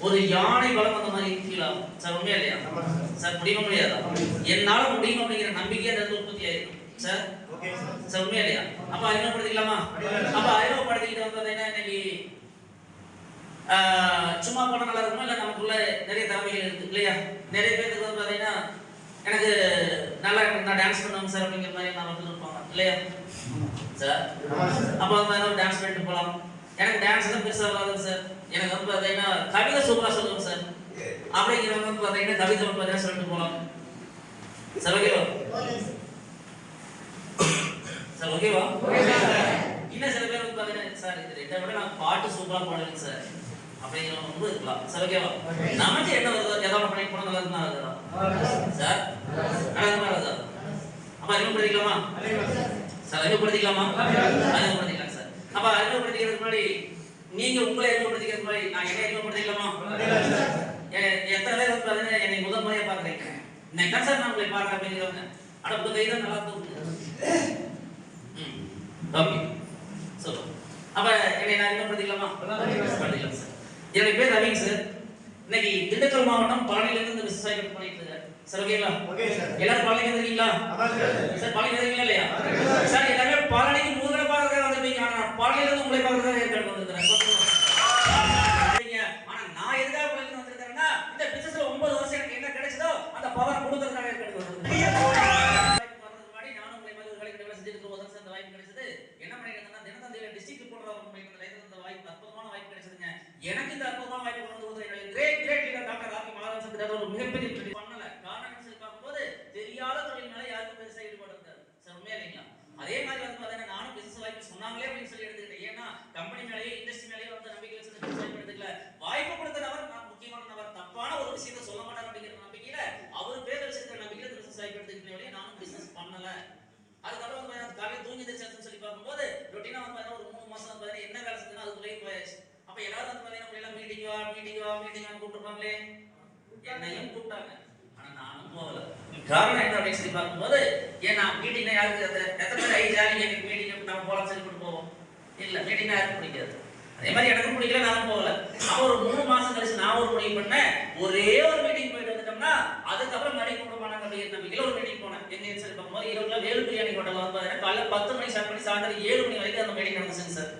ஒரு யானை பலம் அந்த மாதிரி ஃபீல் சார் உண்மையா இல்லையா? சார். முடியுமா முடியாதா? என்னால முடியும் அப்படிங்கிற நம்பிக்கை அந்த உற்பத்தி ஆயிடும் சார்? சார். உண்மையா இல்லையா? அப்ப அறிமுகப்படுத்திக்கலாமா? அப்ப அறிமுகப்படுத்திக்கிட்டு வந்து பார்த்தீங்கன்னா இன்னைக்கு சும்மா போனா நல்லா இருக்குமா? இல்ல நமக்குள்ள நிறைய திறமைகள் இருக்கு இல்லையா? நிறைய பேருக்கு வந்து பார்த்தீங்கன்னா எனக்கு நல்லா நான் டான்ஸ் பண்ணுவேன் சார் அப்படிங்கிற மாதிரி நான் வந்து இருப்பாங்க இல்லையா சார் அப்போ வந்து டான்ஸ் பண்ணிட்டு போகலாம் எனக்கு டான்ஸ் தான் பெருசாக வராது சார் எனக்கு வந்து பார்த்தீங்கன்னா கவிதை சூப்பராக சொல்லுங்க சார் அப்படிங்கிறவங்க வந்து பார்த்தீங்கன்னா கவிதை பார்த்தீங்கன்னா சொல்லிட்டு போகலாம் சார் ஓகேவா சார் ஓகேவா இன்னும் சில பேர் வந்து பார்த்தீங்கன்னா சார் இது ரெண்டை விட நான் பாட்டு சூப்பராக பாடுவேன் சார் அப்படிங்கிறவங்க வந்து இருக்கலாம். சார் ஓகேவா நமக்கு என்ன வருது ஏதாவது பண்ணிட்டு போனால் நல்லா இருந்தா அதுதான் சார் நல்லா இருந்தா அப்போ அறிமுகப்படுத்திக்கலாமா? சார் அறிமுகப்படுத்திக்கலாமா? அறிமுகப்படுத்திக்கலாம்? அப்ப அறிமுகப்படுத்திக்கிறதுக்கு முன்னாடி நீங்க உங்களை அறிமுகப்படுத்திக்கிறதுக்கு முன்னாடி நான் என்ன அறிமுகப்படுத்திக்கலாமா? எத்தனை பேர் வந்து என்னை முதல் முறையா பாக்குறீங்க இன்னைக்கு தான் சார் நான் உங்களை பார்க்கறேன் அப்படிங்கிறவங்க. அட உங்க கை தான் நல்லா தூக்குது ஓகே அப்ப என்னை நான் அறிமுகப்படுத்திக்கலாமா? படிக்கலாம் சார். என்னுடைய பேர் ரவிங்க சார். இன்னைக்கு திண்டுக்கல் மாவட்டம் பழனியில இருந்து இந்த விவசாயம் பண்ணிட்டு இருக்கேன் சார் ஓகேங்களா எல்லாரும் பழனிக்கு வந்துருக்கீங்களா? சார் பழனி வருவீங்களா இல்லையா? சார் எல்லாமே பழனிக்கு ஆனா நான் பழனியில இருந்து உங்களை பார்க்கறதுக்காக ஏற்காடு வந்திருக்கிறேன் சரிங்க. ஆனா நான் எதுக்காக பழனிக்கு வந்திருக்கிறேன்னா இந்த பிசினஸ்ல ஒன்பது வருஷம் எனக்கு என்ன கிடைச்சதோ அந்த பவர் கொடுக்கறதுக்காக ஏற்காடு வந்திருக்கிறேன் வர்றதுக்கு முன்னாடி நானும் உங்களை மாதிரி ஒரு வேலைக்கு வேலை செஞ்சுட்டு இருக்கும்போது தான் சார் இந்த வாய்ப்பு கிடைச்சது என்ன பண்ணிருக்கேன்னா தினத்தந்தியில டிஸ்ட்ரிக்ட் போடுற ஒரு மையத்துல லைசன்ஸ் இந்த வாய்ப்பு அற்புதமான வாய்ப்பு கிடைச்சதுங்க எனக்கு இந்த அற்புதமான வாய்ப்பு கொண்டு வந்து கொடுத்தது என்னுடைய great great leader doctor Rakki Maharaj Chandra ஒரு மிகப்பெரிய வெற்றி பண்ணல காரணம் என்ன சொல்லி பார்க்கும்போது தெரியாத தொழில் மேல யாருக்கும் பெருசா ஈடுபாடு இருக்காது சார் உண்மையா இல்லைங்களா அதே மாதிரி வந்து பாத்தீங்கன்னா நானும் பிசினஸ் வாய்ப்பு சொன்னாங்களே அப்படின்னு சொல்லி எடுத்துக்கிட்டேன் ஏன்னா கம்பெனி மேலேயே இண்டஸ்ட்ரி மேலேயே வந்து நம்பிக்கை வச்சு பிசினஸ் வாய்ப்பு எடுத்துக்கல வாய்ப்பு கொடுத்த நபர் நான் முக்கியமான நபர் தப்பான ஒரு விஷயத்தை சொல்ல மாட்டார் அப்படிங்கிற நம்பிக்கையில அவர் பேர் வச்சிருக்கிற நம்பிக்கையில பிசினஸ் வாய்ப்பு எடுத்துக்கிட்டே நானும் பிசினஸ் பண்ணல அதுக்கப்புறம் வந்து பாத்தீங்கன்னா தூங்கி எந்திரிச்சாச்சுன்னு சொல்லி பார்க்கும்போது ரொட்டீனா வந்து பார்த்தீங்கன்னா ஒரு மூணு மாசம் வந்து என்ன வேலை செஞ்சா அதுக்குள்ளேயே போயாச்சு. அப்ப எல்லாரும் வந்து பார்த்தீங்கன்னா உங்களை எல்லாம் மீட்டிங் வா மீட்டிங் வா மீட்டிங் கூப்பிட்டுருப்பாங்களே? என்னையும் கூப்பிட்டாங்க. ஆனா நானும் போகல. காரணம் என்ன அப்படின்னு சொல்லி பார்க்கும்போது ஏன்னா மீட்டிங்னா யாருக்கு எத்தனை பேர் ஐ ஜாலி எனக்கு மீட்டிங் நம்ம போலாம் சொல்லி கூட்டு போவோம்? இல்ல மீட்டிங்னா யாருக்கும் பிடிக்காது. அதே மாதிரி எனக்கும் பிடிக்கல நானும் போகல. அப்ப ஒரு மூணு மாசம் கழிச்சு நான் ஒரு முடிவு பண்ணேன் ஒரே ஒரு மீட்டிங் வந்துட்டோம்னா அதுக்கப்புறம் கூப்பிட மாட்டாங்க அப்படிங்கிற நம்பிக்கையில ஒரு மீட்டிங் போனேன். எங்க சொல்லி பார்க்கும்போது ஈரோட்ல வேலு பிரியாணி ஹோட்டல் வந்து பாத்தீங்கன்னா காலைல பத்து மணிக்கு ஸ்டார்ட் பண்ணி சாயந்தரம் ஏழு மணி வரைக்கும் அந்த மீட்டிங் நடந்துச்சுங்க சார்.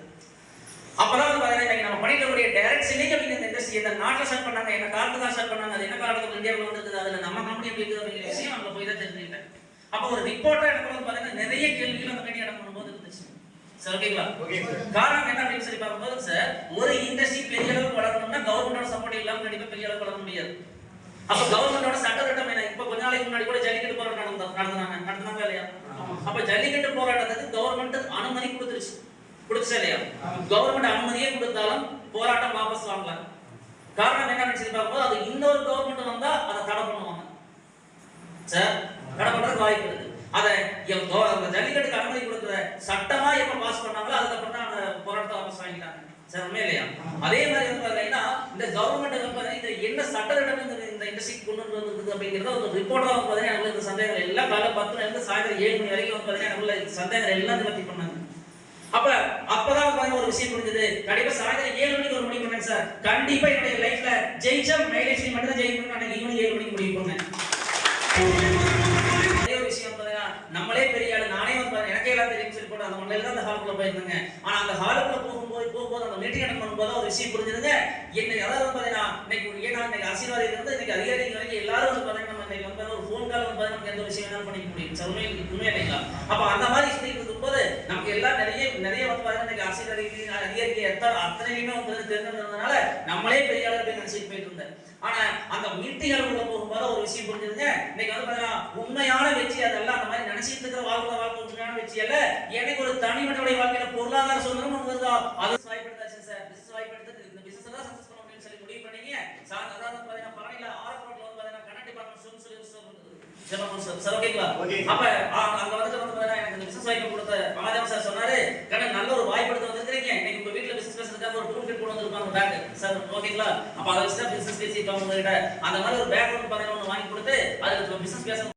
அப்பதான் வந்து பாத்தீங்கன்னா இன்னைக்கு நம்ம பண்ணிக்கக்கூடிய டைரக்ட் செல்லிங் அப்படிங்கிற இந்த இண்டஸ்ட்ரி இந்த நாட்டில் ஸ்டார்ட் பண்ணாங்க என்ன காலத்துல தான் ஸ்டார்ட் பண்ணாங்க அது என்ன காலத்துல இந்தியாவில் வந்திருக்குது அதுல நம்ம கம்பெனி எப்படி இருக்குது அப்படிங்கிற விஷயம் அங்க போய் தான் தெரிஞ்சுக்கிட்டேன். அப்போ ஒரு ரிப்போர்ட்டா எனக்கு வந்து பாத்தீங்கன்னா நிறைய கேள்விகள் அந்த மீட்டிங் அட்டன் பண்ணும்போது இருந்துச்சு. சார் ஓகேங்களா ஓகே சார் காரணம் என்ன அப்படின்னு சொல்லி பார்க்கும்போது சார் ஒரு இண்டஸ்ட்ரி பெரிய அளவுக்கு வளரணும்னா கவர்மெண்டோட சப்போர்ட் இல்லாம கண்டிப்பா பெரிய அளவுக்கு வளர முடியாது. அப்ப கவர்மெண்டோட சட்ட திட்டம் என்ன? இப்ப கொஞ்ச நாளைக்கு முன்னாடி கூட ஜல்லிக்கட்டு போராட்டம் நடந்தா- நடத்துனாங்க நடத்துனாங்க இல்லையா? அப்ப ஜல்லிக்கட்டு போராட்டத்துக்கு கவர்மெண்ட் அனுமதி கொடுத்துருச்சு. கொடுத்துச்சா இல்லையா? கவர்மெண்ட் அனுமதியே கொடுத்தாலும் போராட்டம் வாபஸ் வாங்கலாம் காரணம் என்ன சொல்லி பார்க்கும்போது அது இன்னொரு கவர்மெண்ட் வந்தா அதை தடை பண்ணுவாங்க. சார் தடை பண்றதுக்கு வாய்ப்பு இருக்கு அதை ஜல்லிக்கட்டுக்கு அனுமதி கொடுக்குற சட்டமா எப்ப பாஸ் பண்ணாங்களோ அதுக்கப்புறம் தான் அந்த போராட்டத்தை வாபஸ் வாங்கிட்டாங்க. சார் உண்மையா இல்லையா? அதே மாதிரி வந்து பாத்தீங்கன்னா இந்த கவர்மெண்ட் என்ன சட்ட இந்த இந்த இண்டஸ்ட்ரிக்கு கொண்டு வந்துருக்குது அப்படிங்கிறத ஒரு ரிப்போர்ட்டாக வந்து பாத்தீங்கன்னா எனக்கு இந்த சந்தேகங்கள் எல்லாம் காலை பத்துல இருந்து சாயந்தரம் ஏழு மணி வரைக்கும் வந்து பாத்தீங்கன்னா எனக்குள்ள சந்தேகங்கள் எல்லாம் நிவர்த்தி பண்ணாங்க. அப்ப அப்பதான் வந்து ஒரு விஷயம் புரிஞ்சது. கண்டிப்பா சாயந்தரம் ஏழு மணிக்கு ஒரு முடிவு பண்ணேன் சார். கண்டிப்பா என்னுடைய லைஃப்ல ஜெயிச்சா மைலேஜ் மட்டும் தான் ஜெயிக்கணும் அன்னைக்கு ஈவினிங் ஏழு மணிக்கு முடிவு பண்ணேன். ஒரு விஷயம் பாத்தீங்கன்னா நம்மளே பெரிய ஆளு. நானே வந்து எனக்கே எல்லாம் தெரியும் சொல்லி போட்டு அந்த மண்ணில தான் அந்த ஹாலுக்குள்ள போயிருந்தேங்க. ஆனா அந்த ஹாலுக்குள்ள போகும்போது மீட்டிங் அட்டன் பண்ணும்போது ஒரு விஷயம் புரிஞ்சதுங்க என்ன அதாவது வந்து இன்னைக்கு ஏன்னா இன்னைக்கு அரசியல்வாதிகள் இருந்து இன்னைக்கு அதிகாரிகள் வரைக்கும் எல்லாரும் வந்து பார்த்தீங்கன்னா நம்ம இன்னைக்கு வந்து ஒரு ஃபோன் கால் வந்து நமக்கு எந்த விஷயம் வேணாலும் பண்ணிக்க முடியும் சார் உண்மை உண்மை இல்லைங்களா அப்போ அந்த மாதிரி சொல்லிட்டு இருக்கும்போது நமக்கு எல்லாம் நிறைய நிறைய வந்து பார்த்தீங்கன்னா இன்னைக்கு அரசியல்வாதிகள் அதிகாரிகள் எத்தனை அத்தனையுமே வந்து தெரிஞ்சிருந்ததுனால நம்மளே பெரிய ஆளு அப்படின்னு நினைச்சிட்டு போயிட்டு இருந்தேன். ஆனா அந்த மீட்டிங்களுக்குள்ள போகும்போது ஒரு விஷயம் புரிஞ்சிருங்க இன்னைக்கு வந்து பாத்தீங்கன்னா உண்மையான வெற்றி அதெல்லாம் அந்த மாதிரி நினைச்சிட்டு இருக்கிற வாழ்க்கை வாழ்க்கை உண்மையான வெற்றி அல்ல எனக்கு ஒரு தனிமனிதனுடைய வாழ்க்கையில பொருளாதார சுதந்திரம் ஒண்ணு வருதா? அது வாய்ப்பு எடுத்தாச்சு சார் பிசினஸ் வாய்ப்பு எடுத்து இந்த பிசினஸ் தான் சக்சஸ் பண்ண முடியும்னு சொல்லி முடிவு பண்ணீங்க சார் அதாவது வந்து பாத்தீங்கன்னா பழனியில ஆரம்ப ரோட்ல வந்து பாத்தீங்கன்னா கண்ணன் டிபார்ட்மெண்ட் சொல்லி சொல்லி ஒரு store ஜெர்மன் சார் சார் ஓகேங்களா. அப்ப அங்க வந்து பாத்தீங்கன்னா எனக்கு இந்த பிசினஸ் வாய்ப்பு கொடுத்த மகாதேவன் சார் சொன்னாரு கண்ணன் நல்ல ஒரு வாய்ப்பு எடுத்து வந்திருக்கீங்க இன்னைக்கு உங்க வீட்ல பிசினஸ் பேசுறதுக்காக ஒரு டூல் கிட் கொண்டு வந்திருப்பாங்க பேக் சார் ஓகேங்களா? அப்ப அதை வச்சு தான் பிசினஸ் பேசிட்டு உங்ககிட்ட அந்த மாதிரி ஒரு பேக் வந்து பாத்தீங்கன்னா ஒண்ணு வாங்கி கொடுத்து அதுக்கு பிசினஸ் பேச